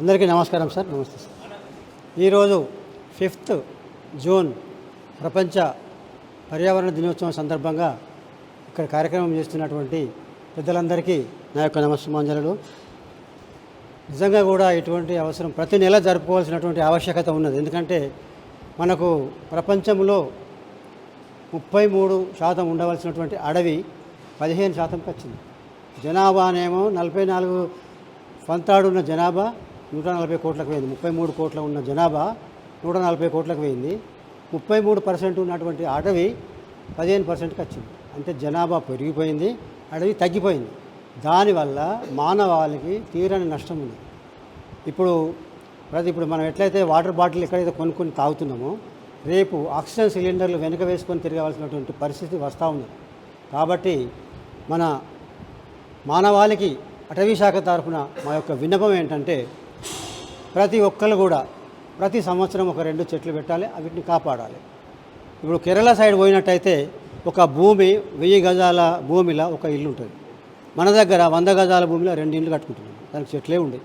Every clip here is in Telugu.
అందరికీ నమస్కారం సార్ నమస్తే సార్. ఈరోజు ఫిఫ్త్ జూన్ ప్రపంచ పర్యావరణ దినోత్సవం సందర్భంగా ఇక్కడ కార్యక్రమం చేస్తున్నటువంటి పెద్దలందరికీ నా యొక్క నమస్మాంజలు నిజంగా కూడా ఇటువంటి అవసరం ప్రతి నెల జరుపుకోవాల్సినటువంటి ఆవశ్యకత ఉన్నది. ఎందుకంటే మనకు ప్రపంచంలో ముప్పై మూడు శాతం ఉండవలసినటువంటి అడవి పదిహేను శాతంకి వచ్చింది. జనాభానేమో నలభై నాలుగు పంతాడున్న జనాభా నూట నలభై కోట్లకు పోయింది. ముప్పై మూడు కోట్ల ఉన్న జనాభా నూట నలభై కోట్లకు పోయింది. ముప్పై మూడు పర్సెంట్ ఉన్నటువంటి అడవి పదిహేను పర్సెంట్కి వచ్చింది. అంటే జనాభా పెరిగిపోయింది అడవి తగ్గిపోయింది. దానివల్ల మానవాళికి తీరని నష్టం ఉంది. ఇప్పుడు ప్రతి ఇప్పుడు మనం ఎట్లయితే వాటర్ బాటిల్ ఎక్కడైతే కొనుక్కొని తాగుతున్నామో రేపు ఆక్సిజన్ సిలిండర్లు వెనుక వేసుకొని తిరగవలసినటువంటి పరిస్థితి వస్తూ ఉంది. కాబట్టి మన మానవాళికి అటవీ శాఖ తరఫున మా యొక్క విన్నపం ఏంటంటే ప్రతి ఒక్కరు కూడా ప్రతి సంవత్సరం ఒక రెండు చెట్లు పెట్టాలి వీటిని కాపాడాలి. ఇప్పుడు కేరళ సైడ్ పోయినట్టయితే ఒక భూమి వెయ్యి గజాల భూమిలో ఒక ఇల్లు ఉంటుంది. మన దగ్గర వంద గజాల భూమిలో రెండు ఇల్లు కట్టుకుంటున్నాం. దానికి చెట్లే ఉండే.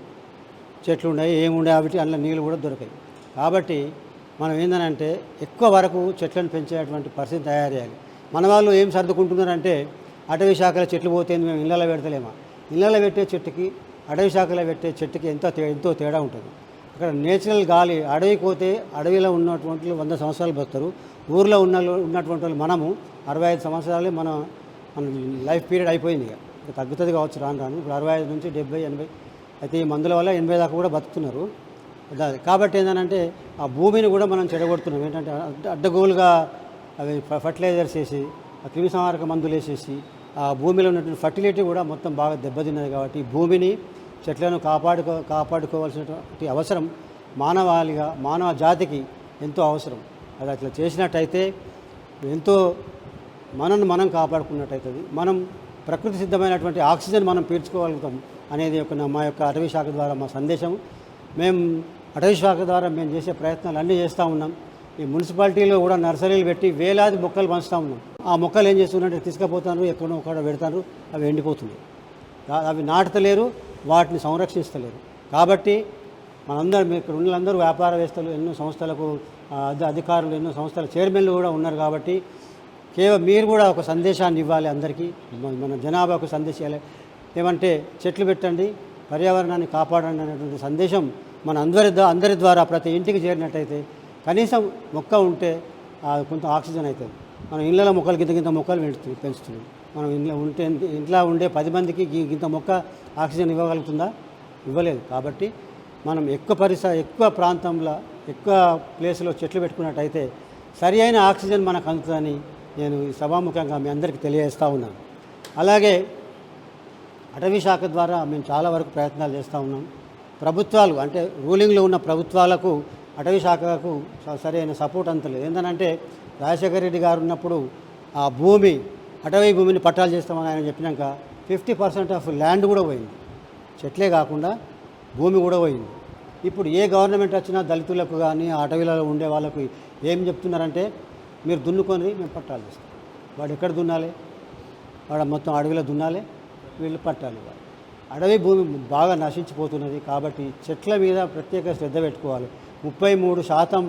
చెట్లు ఉన్నాయి ఏముండే వాటి అందులో నీళ్ళు కూడా దొరకాయి. కాబట్టి మనం ఏంటంటే ఎక్కువ వరకు చెట్లను పెంచేటువంటి పరిస్థితి తయారు చేయాలి. మన వాళ్ళు ఏం సర్దుకుంటున్నారంటే అటవీ శాఖలో చెట్లు పోతే మేము ఇళ్ళలో పెడతలేమా? ఇళ్ళలో పెట్టే చెట్టుకి అటవీ శాఖలో పెట్టే చెట్టుకి ఎంతో ఎంతో తేడా ఉంటుంది. అక్కడ నేచురల్ గాలి అడవి పోతే అడవిలో ఉన్నటువంటి వంద సంవత్సరాలు బతుకుతారు. ఊర్లో ఉన్న ఉన్నటువంటి వాళ్ళు మనము అరవై ఐదు సంవత్సరాలే మన మన లైఫ్ పీరియడ్ అయిపోయింది ఇక. తగ్గుతుంది కావచ్చు రాను రాను. ఇప్పుడు అరవై ఐదు నుంచి డెబ్బై ఎనభై అయితే ఈ మందుల వల్ల ఎనభై దాకా కూడా బతుకుతున్నారు. కాబట్టి ఏంటంటే ఆ భూమిని కూడా మనం చెడగొడుతున్నాం. ఏంటంటే అడ్డగోలుగా అవి ఫర్టిలైజర్స్ వేసి ఆ క్రిమి సంహారక మందులు వేసేసి ఆ భూమిలో ఉన్నటువంటి ఫర్టిలిటీ కూడా మొత్తం బాగా దెబ్బతిన్నది కాబట్టి భూమిని చెట్లను కాపాడుకో కాపాడుకోవాల్సినటువంటి అవసరం మానవాళిగా మానవ జాతికి ఎంతో అవసరం. అది అట్లా చేసినట్టయితే ఎంతో మనల్ని మనం కాపాడుకున్నట్టయితుంది. మనం ప్రకృతి సిద్ధమైనటువంటి ఆక్సిజన్ మనం పీల్చుకోగలుగుతాం అనేది ఒక మా యొక్క అటవీ శాఖ ద్వారా మా సందేశం మేము అటవీ శాఖ ద్వారా మేము చేసే ప్రయత్నాలు అన్నీ చేస్తూ ఉన్నాం. ఈ మున్సిపాలిటీలో కూడా నర్సరీలు పెట్టి వేలాది మొక్కలు పంచుతూ ఉన్నాం. ఆ మొక్కలు ఏం చేస్తున్నారంటే తీసుకుపోతారు ఎక్కడో ఒక్కడ పెడతారు అవి ఎండిపోతున్నాయి. అవి నాటుతలేరు వాటిని సంరక్షిస్తలేరు కాబట్టి మనందరం ఇక్కడ ఉన్నందరూ వ్యాపారవేత్తలు ఎన్నో సంస్థలకు అధికారులు ఎన్నో సంస్థల చైర్మన్లు కూడా ఉన్నారు కాబట్టి కేవలం మీరు కూడా ఒక సందేశాన్ని ఇవ్వాలి అందరికీ. మన- జనాభాకు సందేశాలు ఏమంటే చెట్లు పెట్టండి పర్యావరణాన్ని కాపాడండి అనేటువంటి సందేశం మన అందరి అందరి ద్వారా ప్రతి ఇంటికి చేరినట్టయితే కనీసం మొక్క ఉంటే కొంత ఆక్సిజన్ అవుతుంది మనం ఇళ్ళలో మొక్కలు గింత గింత మొక్కలు పెంచుతుంది పెంచుతుంది మనం ఇంట్లో ఉంటే ఇంట్లో ఉండే పది మందికి గింత మొక్క ఆక్సిజన్ ఇవ్వగలుగుతుందా? ఇవ్వలేదు. కాబట్టి మనం ఎక్కువ పరిసర ఎక్కువ ప్రాంతంలో ఎక్కువ ప్లేస్లో చెట్లు పెట్టుకున్నట్టయితే సరి అయిన ఆక్సిజన్ మనకు అందుతుందని నేను ఈ సభాముఖంగా మీ అందరికీ తెలియజేస్తూ ఉన్నాను. అలాగే అటవీ శాఖ ద్వారా మేము చాలా వరకు ప్రయత్నాలు చేస్తూ ఉన్నాం. ప్రభుత్వాలు అంటే రూలింగ్లో ఉన్న ప్రభుత్వాలకు అటవీ శాఖకు సరైన సపోర్ట్ అంత లేదు. ఏంటంటే రాజశేఖర రెడ్డి గారు ఉన్నప్పుడు ఆ భూమి అటవీ భూమిని పట్టాలు చేస్తామని ఆయన చెప్పినాక ఫిఫ్టీ పర్సెంట్ ఆఫ్ ల్యాండ్ కూడా పోయింది. చెట్లే కాకుండా భూమి కూడా పోయింది. ఇప్పుడు ఏ గవర్నమెంట్ వచ్చినా దళితులకు కానీ ఆ అటవీలలో ఉండే వాళ్ళకు ఏం చెప్తున్నారంటే మీరు దున్నుకొని మేము పట్టాలు చేస్తాం వాడు ఎక్కడ దున్నాలి? వాడు మొత్తం అడవిలో దున్నాలి వీళ్ళు పట్టాలి వాడు అడవి భూమి బాగా నశించిపోతున్నది కాబట్టి చెట్ల మీద ప్రత్యేక శ్రద్ధ పెట్టుకోవాలి. ముప్పై మూడు శాతం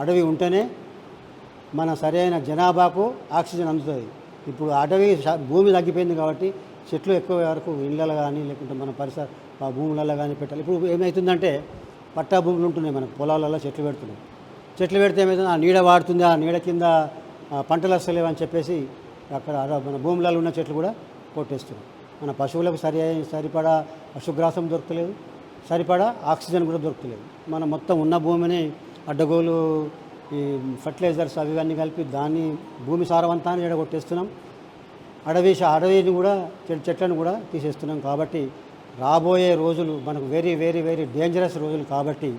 అడవి ఉంటేనే మన సరైన జనాభాకు ఆక్సిజన్ అందుతుంది. ఇప్పుడు అటవీ భూమి తగ్గిపోయింది కాబట్టి చెట్లు ఎక్కువ వరకు ఇళ్ళలో కానీ లేకుంటే మన పరిసర భూములలో కానీ పెట్టాలి. ఇప్పుడు ఏమవుతుందంటే పట్టా భూములు ఉంటున్నాయి మనకు పొలాలలో చెట్లు పెడుతున్నాయి. చెట్లు పెడితే ఏమవుతుంది ఆ నీడ వాడుతుంది ఆ నీడ కింద పంటలు వస్తలేవు అని చెప్పేసి అక్కడ మన భూములలో ఉన్న చెట్లు కూడా కొట్టేస్తున్నాయి మన పశువులకు సరి సరిపడా పశుగ్రాసం దొరకలేదు సరిపడా ఆక్సిజన్ కూడా దొరకలేదు. మనం మొత్తం ఉన్న భూమిని అడ్డగోలు ఈ ఫర్టిలైజర్స్ అవి ఇవన్నీ కలిపి దాన్ని భూమి సారవంతాన్ని ఎడగొట్టేస్తున్నాం. అడవి అడవిని కూడా చెట్లను కూడా తీసేస్తున్నాం కాబట్టి రాబోయే రోజులు మనకు వెరీ వెరీ వెరీ డేంజరస్ రోజులు కాబట్టి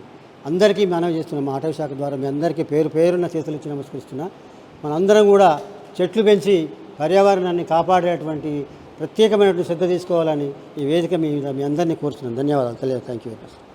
అందరికీ మనవి చేస్తున్నాం. మా అటవీ శాఖ ద్వారా మీ అందరికీ పేరు పేరున్న చేతులు ఇచ్చి నమస్కరిస్తున్నా. మనందరం కూడా చెట్లు పెంచి పర్యావరణాన్ని కాపాడేటువంటి ప్రత్యేకమైనటువంటి శ్రద్ధ తీసుకోవాలని ఈ వేదిక మీద మీ అందరినీ కోరుతున్నాను ధన్యవాదాలు. తెలియదు థ్యాంక్ యూ వెరీ మచ్.